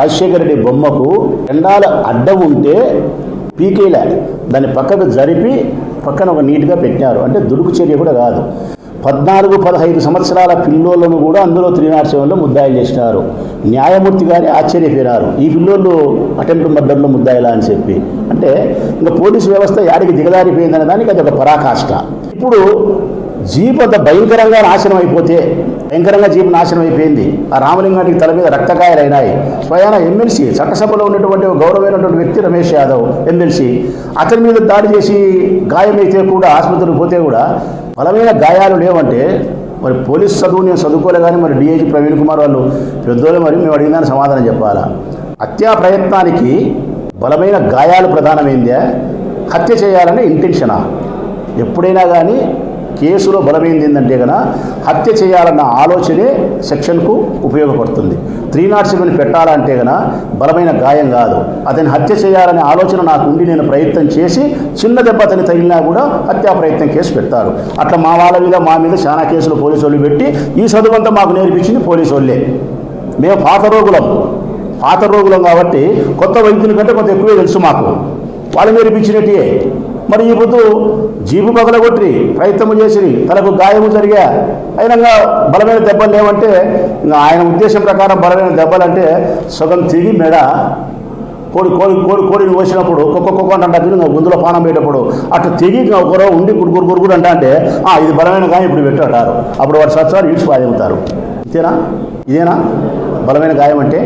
రాజశేఖర రెడ్డి బొమ్మకు ఎండాల అడ్డం ఉంటే పీకేలే. దాన్ని పక్కకు జరిపి పక్కన ఒక నీట్గా పెట్టారు అంటే దుడుకు చర్య కూడా కాదు. పద్నాలుగు పదహైదు సంవత్సరాల పిల్లోళ్ళను కూడా అందులో త్రీ నాట్ సెవెన్లో ముద్దాయిలు చేసినారు. న్యాయమూర్తి గారి ఆశ్చర్యపోయినారు. ఈ పిల్లోళ్ళు అటెంప్ట్ మర్డర్లో ముద్దాయిలా అని చెప్పి. అంటే ఇంకా పోలీసు వ్యవస్థ యాడికి దిగదారిపోయిందనే దానికి అది ఒక పరాకాష్ట. ఇప్పుడు జీప్ అంత భయంకరంగా నాశనం అయిపోతే భయంకరంగా జీప్ నాశనం అయిపోయింది. ఆ రామలింగానికి తల మీద రక్తకాయలైనాయి. స్వయాన ఎమ్మెల్సీ చట్టసభలో ఉన్నటువంటి గౌరవమైనటువంటి వ్యక్తి రమేష్ యాదవ్ ఎమ్మెల్సీ అతని మీద దాడి చేసి గాయమైతే కూడా ఆసుపత్రికి పోతే కూడా బలమైన గాయాలు లేవంటే మరి పోలీస్ చదువు నేను చదువుకోలే కానీ మరి డిఐజీ ప్రవీణ్ కుమార్ వాళ్ళు పెద్దోళ్ళు మరి మేము అడిగిన సమాధానం చెప్పాలా? హత్యా ప్రయత్నానికి బలమైన గాయాలు ప్రధానమైందే. హత్య చేయాలని ఇంటెన్షనా ఎప్పుడైనా కానీ కేసులో బలమైంది ఏంటంటే కనుక హత్య చేయాలన్న ఆలోచనే సెక్షన్కు ఉపయోగపడుతుంది. త్రీ నాట్ సెవెన్ పెట్టాలంటే కనుక బలమైన గాయం కాదు. అతని హత్య చేయాలనే ఆలోచన నాకు ఉండి నేను ప్రయత్నం చేసి చిన్న దెబ్బ అతని తగిలినా కూడా హత్యా ప్రయత్నం కేసు పెడతారు. అట్లా మా వాళ్ళ మీద మా మీద చాలా కేసులు పోలీసు వాళ్ళు పెట్టి ఈ చదువంతా మాకు నేర్పించింది పోలీసు వాళ్ళే మేము పాత రోగులం. పాత రోగులం కాబట్టి కొత్త వైద్యుల కంటే కొంత ఎక్కువే తెలుసు మాకు. వాళ్ళు నేర్పించినట్టే. మరి ఈ బుద్ధు జీపు పగలగొట్టి ప్రయత్నం చేసి తనకు గాయము జరిగా. అయినా బలమైన దెబ్బలు లేవంటే ఆయన ఉద్దేశం ప్రకారం బలమైన దెబ్బలు అంటే సగం తిరిగి మెడ కోడి కోడి కోడి కోడిని కోసినప్పుడు కుక్క కుక్క అంటే గుందులో పానం పెట్టేటప్పుడు అట్లా తిరిగి ఒకరో ఉండి గురుగురు గురుగురు అంట అంటే "ఆ, ఇది బలమైన గాయం ఇప్పుడు పెట్టారు అప్పుడు వాడు సత్సారు ఈడ్చి పాదవుతారు ఇదేనా? ఇదేనా? బలమైన గాయం అంటే?